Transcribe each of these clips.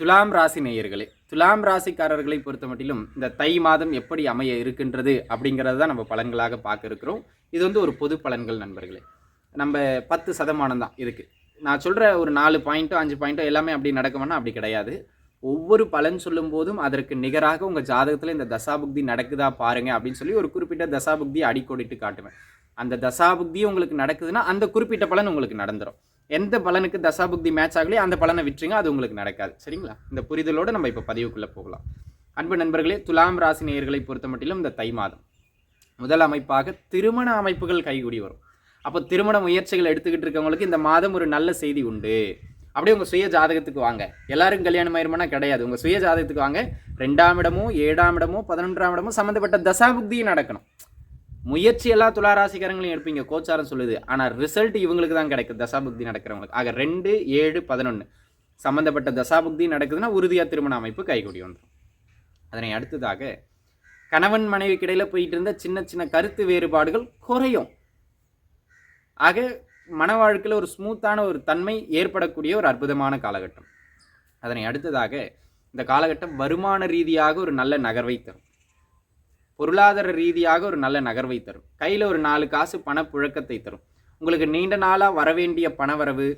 துலாம் ராசி நேயர்களே துலாம் ராசிக்காரர்களை பொறுத்த மட்டிலும் இந்த தை மாதம் எப்படி அமைய இருக்கின்றது அப்படிங்கிறது தான் நம்ம பலன்களாக பார்க்க இருக்கிறோம். இது வந்து ஒரு பொது பலன்கள் நண்பர்களே. நம்ம பத்து சதமானம் தான் இதுக்கு. நான் சொல்கிற ஒரு நாலு பாயிண்ட்டோ அஞ்சு பாயிண்ட்டோ எல்லாமே அப்படி நடக்குமானா அப்படி கிடையாது. ஒவ்வொரு பலன் சொல்லும் போதும் அதற்கு நிகராக உங்கள் ஜாதகத்தில் இந்த தசாபுக்தி நடக்குதா பாருங்கள் அப்படின்னு சொல்லி ஒரு குறிப்பிட்ட தசாபுக்தி அடிக்கோடிட்டு காட்டுவேன். அந்த தசாபுக்தி உங்களுக்கு நடக்குதுன்னா அந்த குறிப்பிட்ட பலன் உங்களுக்கு நடந்துடும் எந்த பலனுக்கு தசாபுக்தி மேட்ச் ஆகலையோ அந்த பலனை விட்டுருங்க அது உங்களுக்கு நடக்காது. சரிங்களா? இந்த புரிதலோடு நம்ம இப்போ பதிவுக்குள்ளே போகலாம். அன்பு நண்பர்களே துலாம் ராசி நேயர்களை பொறுத்த மட்டிலும் இந்த தை மாதம் முதல் அமைப்பாக திருமண அமைப்புகள் கைகூடி வரும். அப்போ திருமண முயற்சிகள் எடுத்துக்கிட்டு இருக்கவங்களுக்கு இந்த மாதம் ஒரு நல்ல செய்தி உண்டு. அப்படியே உங்கள் சுய ஜாதகத்துக்கு வாங்க. எல்லாரும் கல்யாணம் ஆயிருமானா கிடையாது. உங்கள் சுய ஜாதகத்துக்கு வாங்க. ரெண்டாம் இடமோ ஏழாம் இடமோ பதினொன்றாம் இடமோ சம்மந்தப்பட்ட தசாபுக்தியும் நடக்கணும். முயற்சி எல்லா துளாராசிக்காரங்களையும் எடுப்பீங்க கோச்சாரம் சொல்லுது. ஆனால் ரிசல்ட் இவங்களுக்கு தான் கிடைக்கும் தசாபுக்தி நடக்கிறவங்களுக்கு. ஆக ரெண்டு ஏழு பதினொன்று சம்மந்தப்பட்ட தசாபுக்தி நடக்குதுன்னா உறுதியாக திருமண அமைப்பு கைகூடி வந்துடும் அதனை அடுத்ததாக கணவன் மனைவிக்கு இடையில் போயிட்டு இருந்த சின்ன சின்ன கருத்து வேறுபாடுகள் குறையும். ஆக மன வாழ்க்கையில் ஒரு ஸ்மூத்தான ஒரு தன்மை ஏற்படக்கூடிய ஒரு அற்புதமான காலகட்டம். அதனை அடுத்ததாக இந்த காலகட்டம் வருமான ரீதியாக ஒரு நல்ல நகர்வை தரும். பொருளாதார ரீதியாக ஒரு நல்ல நகர்வை தரும். கையில் ஒரு நாலு காசு பணப்புழக்கத்தை தரும். உங்களுக்கு நீண்ட நாளாக வரவேண்டிய பணவரவு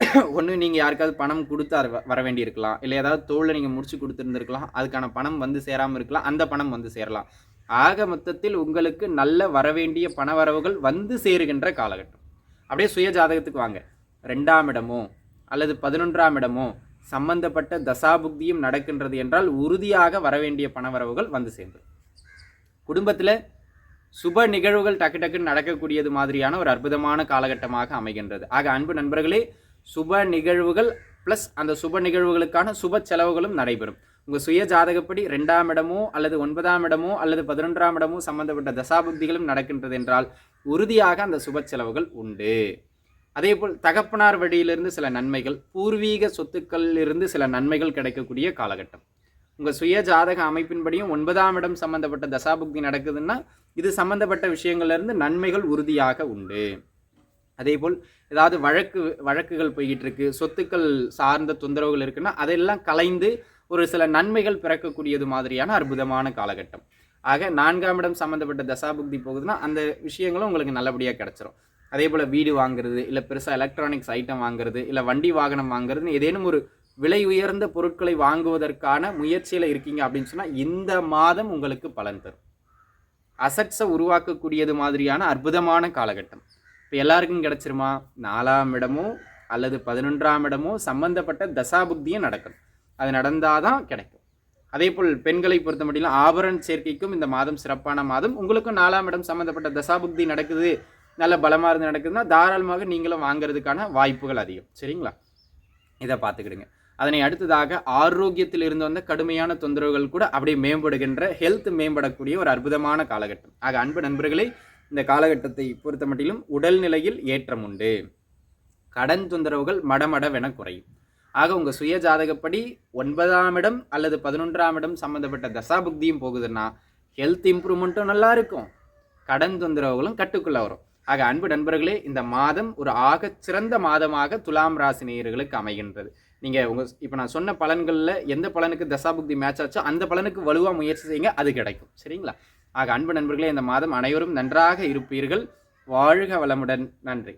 ஒன்று நீங்கள் யாருக்காவது பணம் கொடுத்து அது வ- வர வேண்டியிருக்கலாம். இல்லை ஏதாவது தோளில் நீங்கள் முடிச்சு கொடுத்துருந்துருக்கலாம். அதுக்கான பணம் வந்து சேராமல் இருக்கலாம். அந்த பணம் வந்து சேரலாம். ஆக மொத்தத்தில் உங்களுக்கு நல்ல வரவேண்டிய பணவரவுகள் வந்து சேருகின்ற காலகட்டம். அப்படியே சுய ஜாதகத்துக்கு வாங்க. ரெண்டாம் இடமோ அல்லது பதினொன்றாம் இடமோ சம்பந்தப்பட்ட தசாபுக்தியும் நடக்கின்றது என்றால் உறுதியாக வரவேண்டிய பணவரவுகள் வந்து சேர்ந்துடும் குடும்பத்தில் சுப நிகழ்வுகள் டக்கு டக்குன்னு நடக்கக்கூடியது மாதிரியான ஒரு அற்புதமான காலகட்டமாக அமைகின்றது. ஆக அன்பு நண்பர்களே சுப நிகழ்வுகள் ப்ளஸ் அந்த சுப நிகழ்வுகளுக்கான சுப செலவுகளும் நடைபெறும். உங்கள் சுய ஜாதகப்படி ரெண்டாம் இடமோ அல்லது ஒன்பதாம் இடமோ அல்லது பதினொன்றாம் இடமோ சம்பந்தப்பட்ட தசாபுக்திகளும் நடக்கின்றது என்றால் உறுதியாக அந்த சுப செலவுகள் உண்டு. அதேபோல் தகப்பனார் வழியிலிருந்து சில நன்மைகள் பூர்வீக சொத்துக்களிலிருந்து சில நன்மைகள் கிடைக்கக்கூடிய காலகட்டம். உங்கள் சுய ஜாதக அமைப்பின்படியும் ஒன்பதாம் இடம் சம்பந்தப்பட்ட தசாபுக்தி நடக்குதுன்னா இது சம்பந்தப்பட்ட விஷயங்கள்லேருந்து நன்மைகள் உறுதியாக உண்டு. அதேபோல் ஏதாவது வழக்கு வழக்குகள் போய்கிட்டு இருக்கு சொத்துக்கள் சார்ந்த தொந்தரவுகள் இருக்குன்னா அதெல்லாம் கலைந்து ஒரு சில நன்மைகள் பிறக்கக்கூடியது மாதிரியான அற்புதமான காலகட்டம். ஆக நான்காம் இடம் சம்மந்தப்பட்ட தசாபுக்தி போகுதுன்னா அந்த விஷயங்களும் உங்களுக்கு நல்லபடியாக கிடச்சிரும். அதே போல் வீடு வாங்குறது இல்லை பெருசாக எலக்ட்ரானிக்ஸ் ஐட்டம் வாங்குறது இல்லை வண்டி வாகனம் வாங்குறதுன்னு ஏதேனும் ஒரு விலை உயர்ந்த பொருட்களை வாங்குவதற்கான முயற்சியில் இருக்கீங்க அப்படின்னு சொன்னால் இந்த மாதம் உங்களுக்கு பலன் தரும். அசட்ஸை உருவாக்கக்கூடியது மாதிரியான அற்புதமான காலகட்டம். இப்போ எல்லாருக்கும் கிடச்சிருமா? நாலாம் இடமோ அல்லது பதினொன்றாம் இடமோ சம்பந்தப்பட்ட தசாபுக்தியும் நடக்கணும் அது நடந்தால் தான் கிடைக்கும். அதே போல் பெண்களை பொறுத்த மட்டும் ஆபரண சேர்க்கைக்கும் இந்த மாதம் சிறப்பான மாதம். உங்களுக்கும் நாலாம் இடம் சம்மந்தப்பட்ட தசாபுக்தி நடக்குது நல்ல பலமாக இருந்து நடக்குதுன்னா தாராளமாக நீங்களும் வாங்குறதுக்கான வாய்ப்புகள் அதிகம். சரிங்களா? இதை பார்த்துக்கிடுங்க. அதனை அடுத்ததாக ஆரோக்கியத்தில் இருந்து வந்த கடுமையான தொந்தரவுகள் கூட அப்படியே மேம்படுகின்ற ஹெல்த் மேம்படக்கூடிய ஒரு அற்புதமான காலகட்டம். ஆக அன்பு நண்பர்களே இந்த காலகட்டத்தை பொறுத்த மட்டிலும் உடல்நிலையில் ஏற்றம் உண்டு. கடன் தொந்தரவுகள் மடமடவென குறையும். ஆக உங்கள் சுய ஜாதகப்படி ஒன்பதாம் இடம் அல்லது பதினொன்றாம் இடம் சம்மந்தப்பட்ட தசாபுக்தியும் போகுதுன்னா ஹெல்த் இம்ப்ரூவ்மெண்ட்டும் நல்லா இருக்கும். கடன் தொந்தரவுகளும் கட்டுக்குள்ள வரும். ஆக அன்பு நண்பர்களே இந்த மாதம் ஒரு ஆகச் சிறந்த மாதமாக துலாம் ராசி நேயர்களுக்கு அமைகின்றது. நீங்கள் உங்கள் இப்போ நான் சொன்ன பலன்களில் எந்த பலனுக்கு தசாபுக்தி மேட்ச் ஆச்சோ அந்த பலனுக்கு வலுவாக முயற்சி செய்யுங்க அது கிடைக்கும். சரிங்களா? ஆக அன்பு நண்பர்களே இந்த மாதம் அனைவரும் நன்றாக இருப்பீர்கள். வாழ்க வளமுடன். நன்றி.